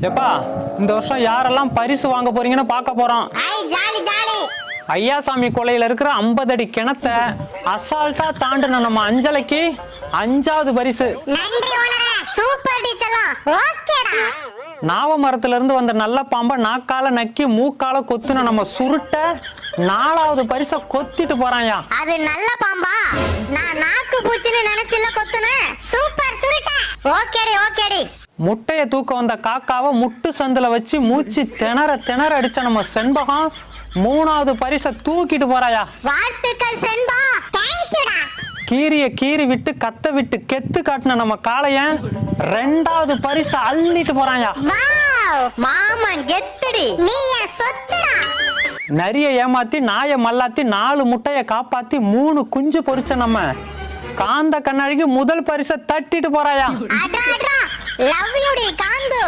எப்பா இந்த வருஷம் யாரெல்லாம் பரிசு வாங்க போறீங்கன்னு பார்க்க போறோம். ஐ ஜாலி ஜாலி. ஐயாசாமி கொலையில இருக்கிற 50 அடி கிணத்த அசால்ட்டா தாண்டின நம்ம அஞ்சலைக்கு அஞ்சாவது பரிசு. நாவ மரத்துல இருந்து வந்த நல்ல பாம்பை நாக்கால நக்கி மூக்கால கொத்துன நம்ம சுருட்ட நாலாவது பரிசை கொத்திட்டு போறான்யா. அது நல்ல பாம்பா. நான் நாக்கு பூச்சின்னு நினைச்சுல கொத்துனேன். சூப்பர் சுருட்ட. ஓகேடி ஓகேடி. முட்டைய தூக்க வந்த காக்காவை முட்டு சந்துல வச்சு மூச்சு திணற திணற அடிச்ச நம்ம செண்பகம் மூணாவது பரிசை தூக்கிட்டு போறாயா? வாழ்த்துக்கள் தேங்க்யூடா கீரிய கீறி விட்டு கத்த விட்டு கெத்து காட்டின நம்ம காளையன் ரெண்டாவது பரிசை அள்ளிட்டு போறான்யா வாவ். மாமன் கெத்துடி. நீ சொத்துடா. நரிய ஏமாத்தி நாயை மல்லாத்தி நாலு முட்டைய காப்பாத்தி மூணு குஞ்சு பொரிச்ச நம்ம காந்த கண்ணாடிக்கு முதல் பரிசை தட்டிட்டு போறாயா? லவ் யூ டி காந்து.